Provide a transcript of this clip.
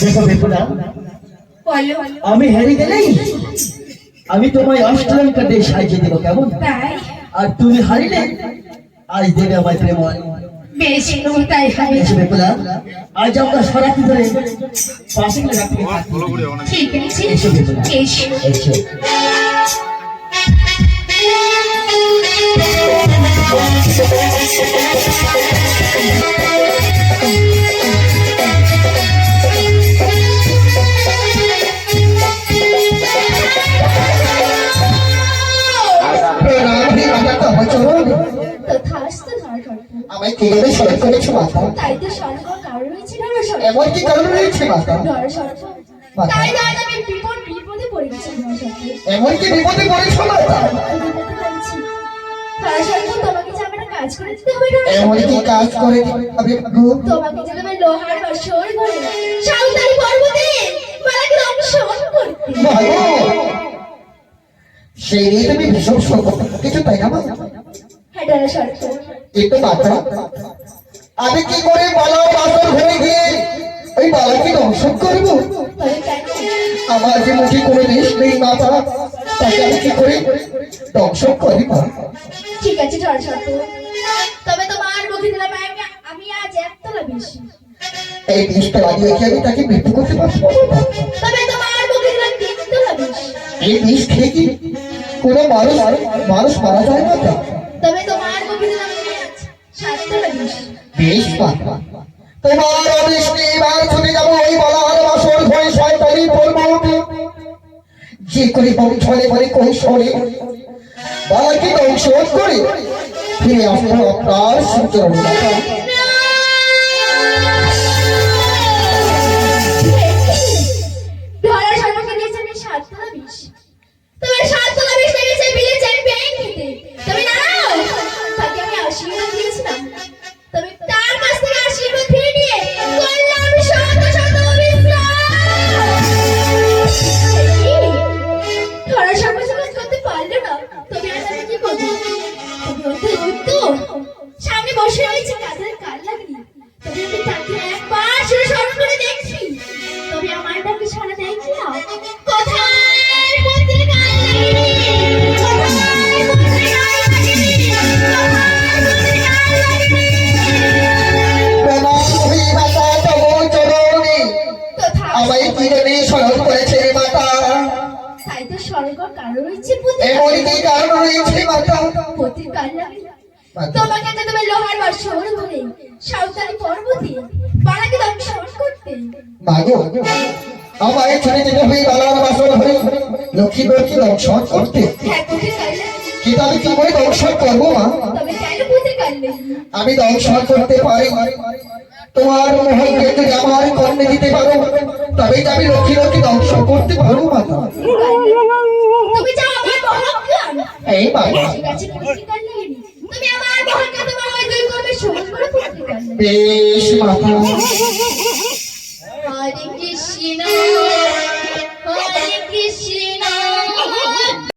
দেখো আমি হেরে গেলেই আমি তোমায় অষ্টম কার্ডে সাহায্য দেবো কেমন? আর তুমি হারিলে আজ দেবে আমায় প্রেম। আজ আমরা সারাটি ধরে পাশে। ঠিক আছে। হে মাতা তথাস্তু ধর্ম আমায় কীভাবে স্মরণ করেছ মাতা তাই তো স্বর্গ কারণ রয়েছে নরস্বর্গ এমন কি কারণ রয়েছে মাতা নরস্বর্গ তাই তাই আমি বিপদ বিপদে পড়ে গেছি এমন কি বিপদে পড়েছো মাতা বিপদে তোমাকে যে আমার কাজ করে দিতে হবে এমন কি কাজ করে আমি তোমাকে যে তোমার লোহার বসর করে সাঁওতালি পর্বতে মালাকে দংশন করতে। সেই নিয়ে তুমি ভীষণ কিছু তাই না হ্যাঁ কিন্তু মাতা আমি কি করে বালা বাসর ঘরে গিয়ে? ওই বালাকে দংশন করব। আমার যে মুখে কোনো দেশ নেই মাতা তাকে আমি কি করে দংশন করি মা ঠিক আছে তবে তোমার মুখে দিলাম আমি আজ একতলা বেশি এই বিষটা লাগিয়ে কি আমি তাকে মৃত্যু করতে পারব? তবে তোমার মুখে দিলাম তিনতলা বেশি এই বিষ খেয়ে কি কোনো মানুষ মানুষ মারা যায় না তা? তবে তোমার সাততলা বেশি মাতা তোমার অদৃষ্টে এবার ছুটে যাব ওই বলার বাসর ঘরে শয়তানি পর্বতে যে করে বালাকে দংশন করে? ফিরে আসব আপনার সূচনা ধরার সম্মুখে দিয়েছেন এই সাততলা বিষ। তোমার সাততলা বিষ লেগেছে বিলে ব্যাংক তবে না তাকে আমি আশীর্বাদ দিয়েছিলাম। তবে তার কাছ থেকে আশীর্বাদ ফিরে নিয়ে করলাম শত শত অভিপ্রায় ধরার সম্মুখে করতে পারলে না, তবে আর আমি কি করব? তবে অতি সামনে বসে রয়েছে কাঁধের কাল লাগিয়ে তবে আমি তাকে একবার শুনে স্মরণ করে দেখছি। তবে আমার ডাকে সারা দেয় কি না? আমায় কিরণে স্মরণ করেছে মাতা। তাই তো স্বর্গ কারও রয়েছে পুঁতি এমন কি কারণ রয়েছে মাতা? পুঁতির কাল তোমাকে তো তুমি লোহার বর্ষণ ধরে সাঁওতালি পর্বতে বালাকে দংশন করতে। মাগো আমায় ছেড়ে যেতে হবে বালার বাসর হয়ে দংশন করতে। হ্যাঁ পুঁতির কাল কিন্তু আমি কি করে দংশন করব মা? আমি দংশন করতে পারি। তোমার মহলকে যদি আমার কর্ণে দিতে পারো তবেই আমি লক্ষ্মী লক্ষ্মী দংশন করতে পারব মাতা এই বাবা বেশ মাতা